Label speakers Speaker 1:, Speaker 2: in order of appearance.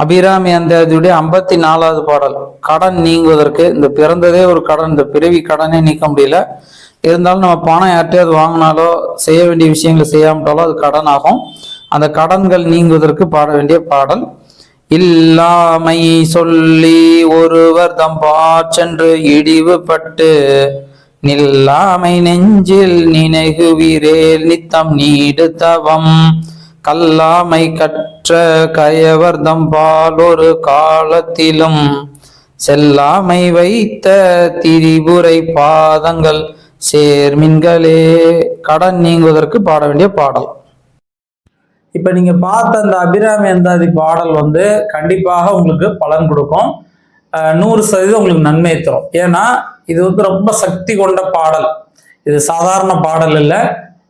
Speaker 1: அபிராமி அந்தாதியுடைய ஐம்பத்தி நாலாவது பாடல் கடன் நீங்குவதற்கு இந்த பிறந்ததே ஒரு கடன் இந்த பிறவி கடனே நீக்க முடியல. இருந்தாலும் நம்ம பணம் யார்கிட்டயாவது வாங்கினாலோ செய்ய வேண்டிய விஷயங்களை செய்யாமட்டாலோ அது கடன் ஆகும் அந்த கடன்கள் நீங்குவதற்கு பாட வேண்டிய பாடல் இல்லாமை சொல்லி ஒருவர் தம் பாச்சென்று இடிவுபட்டு நில்லாமை நெஞ்சில் நினைகுவீரேல் நித்தம் நீடு தவம். கல்லாமை கற்ற கயவர்தம் பாலொரு காலத்திலும் செல்லாமை வைத்த திரிபுரை பாதங்கள் சேர்மின்களே. கடன் நீங்குவதற்கு பாட வேண்டிய பாடல். இப்ப நீங்க பார்த்த அந்த அபிராமி அந்தாதி பாடல் வந்து கண்டிப்பாக உங்களுக்கு பலன் கொடுக்கும். நூறு சதவீதம் உங்களுக்கு நன்மை தரும். ஏன்னா இது வந்து ரொம்ப சக்தி கொண்ட பாடல். இது சாதாரண பாடல் இல்லை.